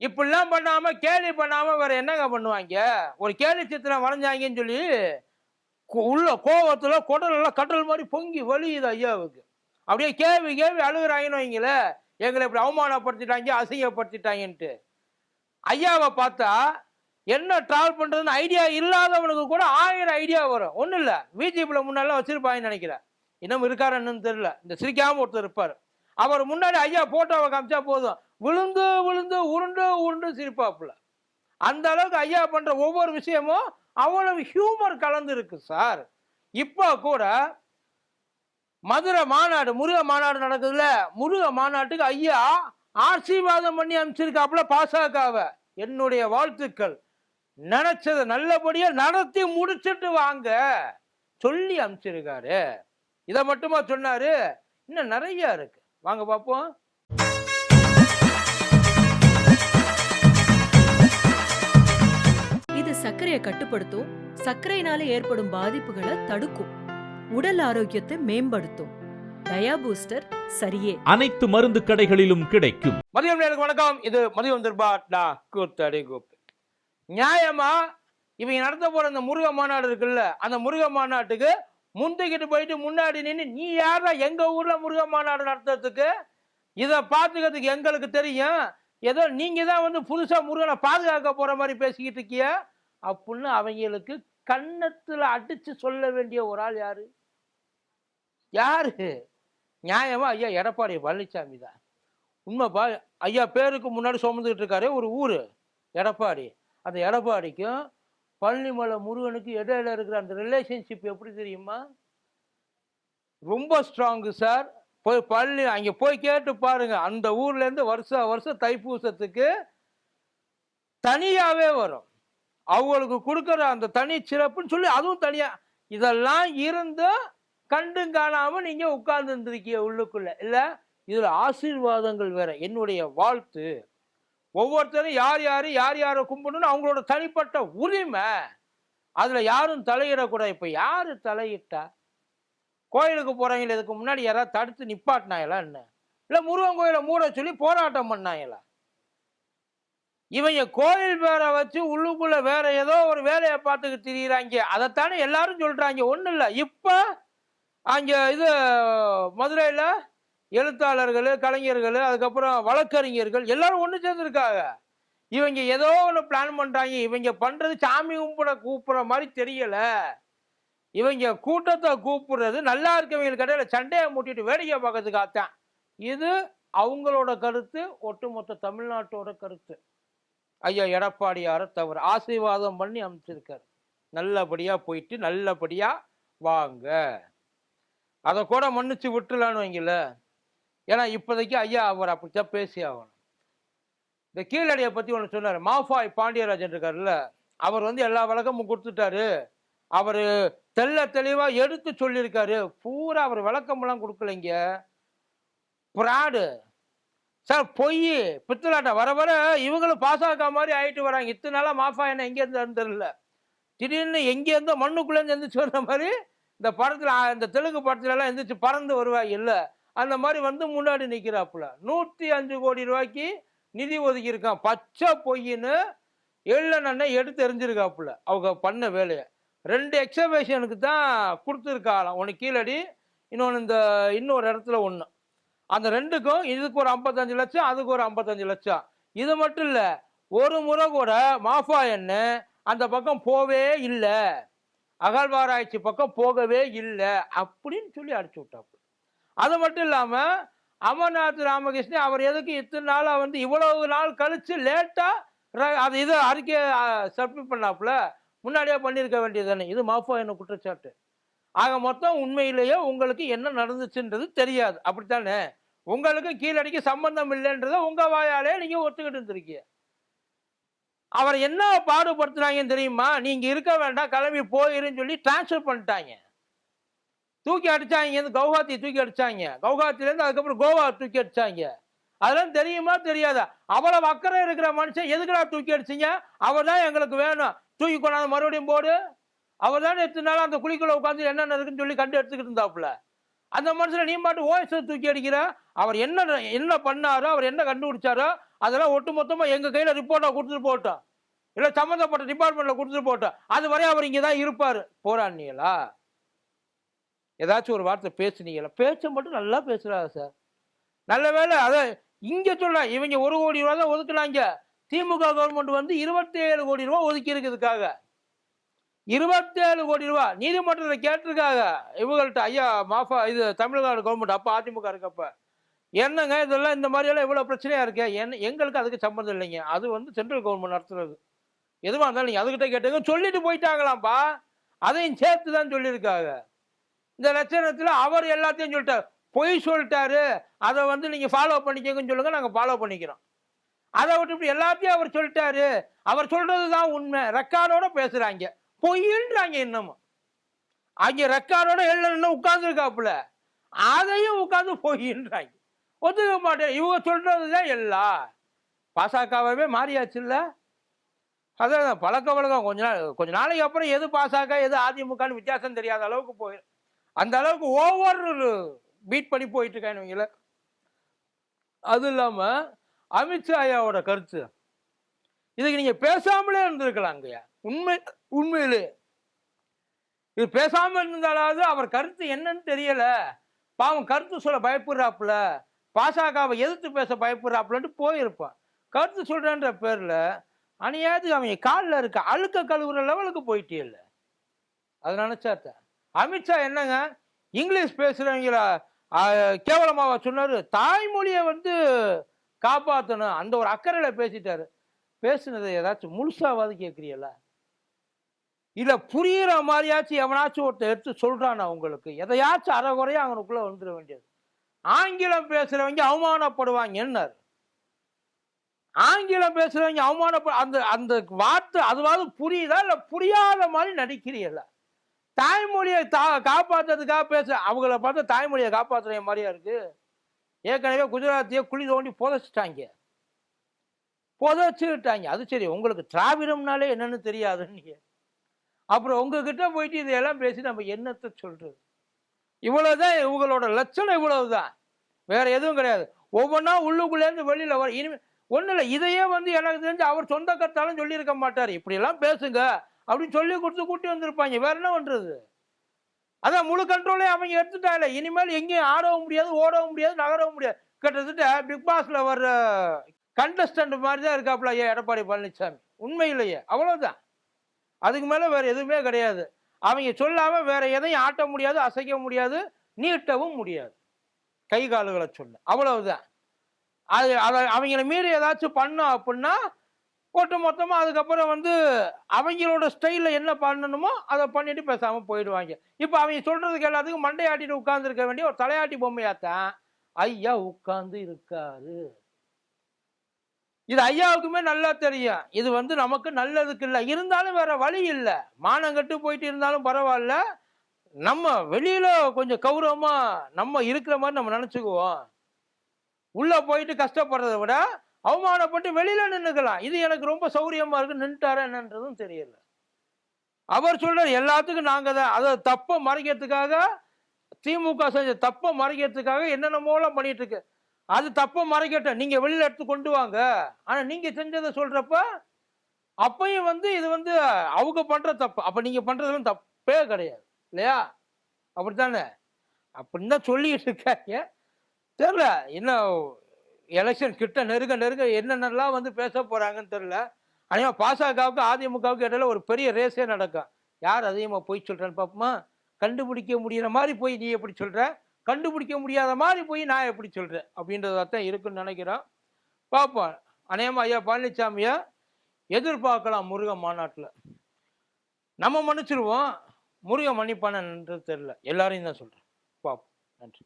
இப்படிலாம் பண்ணாம கேலி பண்ணாம வேற என்னங்க பண்ணுவாங்க? ஒரு கேலி சித்திரம் வரைஞ்சாங்கன்னு சொல்லி உள்ள கோவத்துல குடல் கடல் மாதிரி பொங்கி வலியுது ஐயாவுக்கு அப்படியே கேவி கேவி அழுகுறாங்கன்னு வைங்களே எங்களை இப்படி அவமானப்படுத்திட்டாங்க அசிங்கப்படுத்திட்டாங்கன்ட்டு. ஐயாவை பார்த்தா என்ன ட்ராவல் பண்ணுறதுன்னு ஐடியா இல்லாதவனுக்கு கூட ஆயிரம் ஐடியா வரும். ஒன்றும் இல்லை. பிஜேபியில் முன்னெல்லாம் வச்சிருப்பாங்கன்னு நினைக்கிறேன். இன்னும் இருக்காருன்னு தெரியல. இந்த சிரிக்காமல் ஒருத்தர் இருப்பார். அவர் முன்னாடி ஐயா ஃபோட்டோவை காமிச்சா போதும். விழுந்து விழுந்து உருண்டு உருண்டு சிரிப்பாப்புல. அந்த அளவுக்கு ஐயா பண்ற ஒவ்வொரு விஷயமும் அவ்வளவு ஹியூமர் கலந்து இருக்கு சார் இப்போ கூட மதுரை மாநாடு முருக மாநாடு நடக்குதுல்ல? முருக மாநாட்டுக்கு ஐயா ஆசீர்வாதம் பண்ணி அனுப்பிச்சிருக்காப்புல பாசகாவ என்னுடைய வாழ்த்துக்கள். நினைச்சதை நல்லபடியா நடத்தி முடிச்சிட்டு வாங்க. சொல்லி அனுப்பிச்சிருக்காரு. இதை மட்டுமா சொன்னாரு? இன்னும் நிறைய இருக்கு. வாங்க பார்ப்போம் சர்க்கரையை கட்டுப்படுத்தும் சர்க்கரையினால ஏற்படும் பாதிப்புகளை தடுக்கும். உடல் ஆரோக்கியத்தை மேம்படுத்தும். டயா பூஸ்டர் சரியே. அனைத்து மருந்து கடைகளிலும் கிடைக்கும். மதியம் நேருக்கு வணக்கம். இது மதியம் திருபா டா கூத்தடி கூப்பு நியாயமா? இவங்க நடத்த போற அந்த முருக மாநாடு இருக்குல்ல அந்த முருக மாநாட்டுக்கு முந்திக்கிட்டு போயிட்டு முன்னாடி நின்று நீ யாரா எங்க ஊர்ல முருக மாநாடு நடத்துறதுக்கு? இதை பார்த்துக்கிறதுக்கு எங்களுக்கு தெரியும். ஏதோ நீங்க தான் வந்து புதுசா முருகனை பாதுகாக்க போற மாதிரி பேசிக்கிட்டு இருக்கிய. அப்படின்னு அவங்களுக்கு கன்னத்தில் அடித்து சொல்ல வேண்டிய ஒரு ஆள் யார்? யார்? நியாயமாக ஐயா எடப்பாடி பழனிசாமி தான். உண்மைப்பா ஐயா பேருக்கு முன்னாடி சுமந்துக்கிட்டு இருக்காரு ஒரு ஊர் எடப்பாடி. அந்த எடப்பாடிக்கும் பழனிமலை முருகனுக்கு இடையில இருக்கிற அந்த ரிலேஷன்ஷிப் எப்படி தெரியுமா? ரொம்ப ஸ்ட்ராங்கு சார் போய் பழனி அங்கே போய் கேட்டு பாருங்க. அந்த ஊர்லேருந்து வருஷம் வருஷம் தைப்பூசத்துக்கு தனியாகவே வரும். அவங்களுக்கு கொடுக்குற அந்த தனி சிறப்புன்னு சொல்லி அதுவும் தனியாக இதெல்லாம் இருந்தும் கண்டும் காணாமல் நீங்கள் உட்கார்ந்து இருந்திருக்கீங்க இல்லை இதில் ஆசீர்வாதங்கள் வேற. என்னுடைய வாழ்த்து. ஒவ்வொருத்தரும் யார் யார் யார் யாரை கும்பிடணும்னு அவங்களோட தனிப்பட்ட உரிமை. அதில் யாரும் தலையிடக்கூடாது. இப்போ யார் தலையிட்டா? கோயிலுக்கு போறவங்க இதுக்கு முன்னாடி யாராவது தடுத்து நிப்பாட்டினாங்களா என்ன? இல்லை முருகன் கோயிலை மூட சொல்லி போராட்டம் பண்ணாங்களா இவங்க கோயில் பேரை வச்சு உள்ளுக்குள்ள வேற ஏதோ ஒரு வேலையை பார்த்துக்கிட்டு திரியிறாங்க. அதைத்தானே எல்லாரும் சொல்றாங்க. ஒன்றும் இல்லை. இப்போ அங்கே இது மதுரையில் எழுத்தாளர்கள் கலைஞர்கள் அதுக்கப்புறம் வழக்கறிஞர்கள் எல்லாரும் ஒன்று சேர்ந்துருக்காங்க. இவங்க ஏதோ ஒன்று பிளான் பண்ணுறாங்க இவங்க பண்ணுறது சாமி கும்பிட கூப்பிட்ற மாதிரி தெரியலை. இவங்க கூட்டத்தை கூப்பிடுறது நல்லா இருக்கவங்களுக்கு இடையில சண்டையை மூட்டிட்டு வேடிக்கை பார்க்கறதுக்காகத்தான். இது அவங்களோட கருத்து ஒட்டுமொத்த தமிழ்நாட்டோட கருத்து. ஐயா எடப்பாடியாரை தவறு. ஆசீர்வாதம் பண்ணி அமைச்சிருக்காரு நல்லபடியாக போயிட்டு நல்லபடியாக வாங்க. அதை கூட மன்னிச்சு விட்டுலான்னு வைங்கள. ஏன்னா இப்போதைக்கு ஐயா அவர் அப்படித்தான் பேசி ஆகணும். இந்த கீழடியை பற்றி ஒன்று சொன்னார். மாஃபாய் பாண்டியராஜன் இருக்காருல்ல. அவர் வந்து எல்லா விளக்கமும் கொடுத்துட்டாரு. அவர் தெள்ள தெளிவாக எடுத்து சொல்லியிருக்காரு. பூரா அவர் விளக்கமெல்லாம் கொடுக்கலைங்க. பிராடு. சார் பொய் பித்தலாட்டம் வர வர இவங்களும் பாஸ் ஆக மாதிரி ஆயிட்டு வராங்க. இத்தனை நாளாக மாஃபா என்ன எங்கேருந்து இருந்ததில்ல திடீர்னு எங்கேருந்தோ மண்ணுக்குள்ளேருந்து எந்திரிச்சு வர்ற மாதிரி இந்த படத்தில் இந்த தெலுங்கு படத்துலலாம் எந்திரிச்சு பறந்து வருவாங்க இல்லை. அந்த மாதிரி வந்து முன்னாடி நிற்கிறாப்புல நூற்றி அஞ்சு கோடி ரூபாய்க்கு நிதி ஒதுக்கி இருக்கான் பச்சை பொய்ன்னு எள்ளெண்ணை எடுத்து எரிஞ்சிருக்காப்புல. அவங்க பண்ண வேலையை. ரெண்டு எக்ஸபேஷனுக்கு தான் கொடுத்துருக்காளாம். ஒன்று கீழடி இன்னொன்று இந்த இன்னொரு இடத்துல ஒன்று அந்த ரெண்டுக்கும் இதுக்கு ஒரு ஐம்பத்தஞ்சு லட்சம் அதுக்கு ஒரு ஐம்பத்தஞ்சு லட்சம். இது மட்டும் இல்லை ஒரு முறை கூட மாஃபா என்ன அந்த பக்கம் போவே இல்லை. அகழ்வாராய்ச்சி பக்கம் போகவே இல்லை அப்படின்னு சொல்லி அடிச்சு விட்டாப்பு அது மட்டும் இல்லாமல் அமர்நாத் ராமகிருஷ்ணன் அவர் எதுக்கு இத்தனை நாளாக வந்து இவ்வளவு நாள் கழித்து லேட்டாக அது இதை அறிக்கை சப்மிட் பண்ணாப்புல? முன்னாடியே பண்ணியிருக்க வேண்டியது தானே. இது மாஃபா என்ன குற்றச்சாட்டு. ஆக மொத்தம் உண்மையிலேயே உங்களுக்கு என்ன நடந்துச்சுன்றது தெரியாது. அப்படித்தானே? உங்களுக்கு கீழடிக்கு சம்பந்தம் இல்லைன்றதை உங்க வாயாலே நீங்க ஒத்துக்கிட்டு இருந்திருக்கீங்க. அவர் என்ன பாடுபடுத்துனாங்கன்னு தெரியுமா? நீங்க இருக்க வேண்டாம் கிளம்பி போயிருன்னு சொல்லி டிரான்ஸ்ஃபர் பண்ணிட்டாங்க. தூக்கி அடிச்சாங்க இருந்து கவுஹாத்தி தூக்கி அடிச்சாங்க. கவுஹாத்திலேருந்து அதுக்கப்புறம் கோவா தூக்கி அடிச்சாங்க. அதெல்லாம் தெரியுமா? தெரியாதா? அவ்வளவு அக்கறை இருக்கிற மனுஷன் எதுக்குடா தூக்கி அடிச்சீங்க? அவர் தான் எங்களுக்கு வேணும். தூக்கி கொண்டாந்து மறுபடியும் போடு. அவர் தானே எத்தனை நாள் அந்த குழிக்குள்ள உட்காந்து என்னென்ன இருக்குன்னு சொல்லி கண்டு எடுத்துக்கிட்டு இருந்தாப்புல. அந்த மனுஷன் நீ பாட்டு ஓஎஸ் தூக்கி அடிக்கிற? அவர் என்ன என்ன பண்ணாரோ அவர் என்ன கண்டுபிடிச்சாரோ அதெல்லாம் ஒட்டு மொத்தமாக எங்கள் கையில் ரிப்போர்ட்டாக கொடுத்துட்டு போட்டோம். இல்லை சம்மந்தப்பட்ட டிபார்ட்மெண்ட்டில் கொடுத்துட்டு போட்டோம். அது வரை அவர் இங்கே தான் இருப்பார். போராடினீங்களா? ஏதாச்சும் ஒரு வார்த்தை பேசுனீங்களா? பேச்சை மட்டும் நல்லா பேசுகிறாங்க சார். நல்ல வேளை அதை இங்கே சொல்ல இவங்க ஒரு கோடி ரூபா தான் ஒதுக்குனாங்க. திமுக கவர்மெண்ட் வந்து இருபத்தேழு கோடி ரூபா ஒதுக்கி இருக்குதுக்காக இருபத்தேழு கோடி ரூபா. நீதிமன்றத்தில் கேட்டிருக்காங்க. இவங்கள்ட்ட ஐயா மாஃபா இது தமிழ்நாடு கவர்மெண்ட் அப்போ அதிமுக இருக்கப்ப. என்னங்க இதெல்லாம் இந்த மாதிரியெல்லாம் இவ்வளோ பிரச்சனையாக இருக்கு? என்ன எங்களுக்கு அதுக்கு சம்மந்தம் இல்லைங்க. அது வந்து சென்ட்ரல் கவர்மெண்ட் நடத்துறது. எதுவாக இருந்தாலும் நீங்கள் அதுக்கிட்ட கேட்டுங்க சொல்லிட்டு போயிட்டாங்களாம்ப்பா. அதையும் சேர்த்து தான் சொல்லியிருக்காங்க. இந்த லட்சணத்தில் அவர் எல்லாத்தையும் சொல்லிட்டார். பொய் சொல்லிட்டாரு. அதை வந்து நீங்கள் ஃபாலோ பண்ணிக்கங்கன்னு சொல்லுங்கள் நாங்கள் ஃபாலோ பண்ணிக்கிறோம். அதை விட்டு இப்படி எல்லாத்தையும் அவர் சொல்லிட்டாரு. அவர் சொல்கிறது தான் உண்மை ரெக்கார்டோட பேசுகிறாங்க பொய்ன்றாங்க இன்னமும் அங்கே ரெக்கார்டோட எழுதணும்னு உட்காந்துருக்காப்புல அதையும் உட்காந்து பொய்ன்றாங்க ஒத்துக்க மாட்டேன். இவங்க சொல்றது தான் எல்லாம் பாசகவே மாறியாச்சுல்ல? அதான் பழக்க வழக்கம். கொஞ்ச நாள் கொஞ்ச நாளைக்கு அப்புறம் எது பாசாக எது அதிமுகன்னு வித்தியாசம் தெரியாத அளவுக்கு போயிடும் அந்த அளவுக்கு ஓவர் பீட் பண்ணி போயிட்டு இருக்காங்க இவங்கள. அது இல்லாமல் அமித்ஷாயாவோட கருத்து. இதுக்கு நீங்க பேசாமலே இருந்திருக்கலாங்கய்யா உண்மை உண்மையிலே. இது பேசாம இருந்தாலாவது அவர் கருத்து என்னன்னு தெரியல. பாவம் கருத்து சொல்ல பயப்படுறாப்புல. பாசகாவை எதிர்த்து பேச பயப்படுறாப்புலன்ட்டு போயிருப்பான். கருத்து சொல்றேன்ற பேர்ல அநியாயத்துக்கு அவங்க காலில் இருக்க அழுக்க கழுவுற லெவலுக்கு போயிட்டே இல்லை அதை நினைச்சாத்த. அமித்ஷா என்னங்க? இங்கிலீஷ் பேசுறவங்கள கேவலமாவா சொன்னார்? தாய்மொழியை வந்து காப்பாற்றணும் அந்த ஒரு அக்கறையில் பேசிட்டாரு. பேசுனதை ஏதாச்சும் முழுசாவது கேட்குறீங்களா இல்லை புரியுற மாதிரியாச்சும் எவனாச்சும் ஒருத்தர் எடுத்து சொல்கிறான் உங்களுக்கு? எதையாச்சும் அறகுறையா அவனுக்குள்ளே வந்துட வேண்டியது. ஆங்கிலம் பேசுகிறவங்க அவமானப்படுவாங்க என்ன ஆங்கிலம் பேசுகிறவங்க அவமானப்ப அந்த அந்த வார்த்தை அதுவாவது புரியுதா? இல்லை புரியாத மாதிரி நடிக்கிறீல்ல தாய்மொழியை தா காப்பாற்றுறதுக்காக பேச அவங்கள பார்த்தா தாய்மொழியை காப்பாற்றுற மாதிரியா இருக்குது ஏற்கனவே குஜராத்தியை குழி தோண்டி புதைச்சிட்டாங்க. புதைச்சுட்டாங்க. அது சரி உங்களுக்கு திராவிடம்னாலே என்னன்னு தெரியாதுன்னு அப்புறம் உங்ககிட்ட போயிட்டு இதையெல்லாம் பேசி நம்ம என்னத்தை சொல்றது? இவ்வளவுதான் இவங்களோட லட்சணம் இவ்வளவுதான். வேற எதுவும் கிடையாது. ஒவ்வொன்றா உள்ளுக்குள்ளேருந்து வெளியில வர இனிமே ஒன்றும் இல்லை. இதையே வந்து எனக்கு தெரிஞ்சு அவர் சொந்த கருத்தாலும் சொல்லியிருக்க மாட்டார். இப்படியெல்லாம் பேசுங்க அப்படின்னு சொல்லி கொடுத்து கூட்டி வந்திருப்பாங்க. வேற என்ன பண்ணுறது அதான் முழு கண்ட்ரோலே அவங்க எடுத்துட்டாங்க இனிமேல் எங்கேயும் ஆடவும் முடியாது ஓடவும் முடியாது நகரவும் முடியாது. கிட்டத்தட்ட பிக் பாஸில் வர்ற கண்டஸ்டன்ட் மாதிரி தான் இருக்காப்புல ஐயா எடப்பாடி பழனிசாமி. உண்மையிலேயே அவ்வளோதான் அதுக்கு மேலே வேறு எதுவுமே கிடையாது. அவங்க சொல்லாமல் வேற எதையும் ஆட்ட முடியாது அசைக்க முடியாது நீட்டவும் முடியாது. கை கால்களை சொல்ல. அவ்வளவுதான். அது அதை அவங்கள மீறி ஏதாச்சும் பண்ணோம் அப்படின்னா ஒட்டு மொத்தமாக அதுக்கப்புறம் வந்து அவங்களோட ஸ்டைலில் என்ன பண்ணணுமோ அதை பண்ணிட்டு பேசாமல் போயிடுவாங்க. இப்போ அவங்க சொல்கிறதுக்கு எல்லாத்துக்கும் மண்டையாட்டிட்டு உட்காந்துருக்க வேண்டிய ஒரு தலையாட்டி பொம்மையாத்தான் ஐயா உட்காந்து இருக்காரு. இது ஐயாவுக்குமே நல்லா தெரியும். இது வந்து நமக்கு நல்லதுக்கு இல்லை. இருந்தாலும் வேற வழி இல்லை. மானம் கட்டு போயிட்டு இருந்தாலும் பரவாயில்ல. நம்ம வெளியில கொஞ்சம் கௌரவமா நம்ம இருக்கிற மாதிரி நம்ம நினைச்சுக்குவோம். உள்ள போயிட்டு கஷ்டப்படுறத விட அவமானப்பட்டு வெளியில நின்றுக்கலாம் இது எனக்கு ரொம்ப சௌரியமா இருக்கு. நின்றுட்டாரா என்னன்றதும் தெரியல. அவர் சொல்றாரு எல்லாத்துக்கும் நாங்க தான். அதை தப்ப மறைக்கிறதுக்காக திமுக செஞ்ச தப்ப மறைக்கிறதுக்காக என்னென்னமோலாம் பண்ணிட்டு இருக்கு. அது தப்ப மறைக்கட்டும். நீங்க வெளியில எடுத்து கொண்டு வாங்க. ஆனா நீங்க செஞ்சதை சொல்றப்ப அப்பயும் வந்து இது வந்து அவங்க பண்ற தப்பு. அப்ப நீங்க பண்றதுலாம் தப்பே கிடையாது. இல்லையா? அப்படித்தானே? அப்படின்னு தான் சொல்லிட்டு இருக்காங்க. தெரியல என்ன எலெக்ஷன் கிட்ட நெருங்க நெருங்க என்னென்னலாம் வந்து பேச போறாங்கன்னு தெரியல. ஆனால் பாசகவுக்கு அதிமுகவுக்கு இடையில ஒரு பெரிய ரேஸே நடக்கும். யார் அதிகமாக போய் சொல்றேன்னு பார்ப்போமா கண்டுபிடிக்க முடியிற மாதிரி போய் நீ எப்படி சொல்கிற கண்டுபிடிக்க முடியாத மாதிரி போய் நான் எப்படி சொல்கிறேன் அப்படின்றதா தான் இருக்குன்னு நினைக்கிறோம் பார்ப்போம். அநேகமா ஐயா பழனிசாமியை எதிர்பார்க்கலாம் முருகன் மாநாட்டில். நம்ம மன்னிச்சிருவோம். முருகன் மன்னிப்பானன்றது தெரியல. எல்லாரையும் தான் சொல்கிறேன் பார்ப்போம். நன்றி.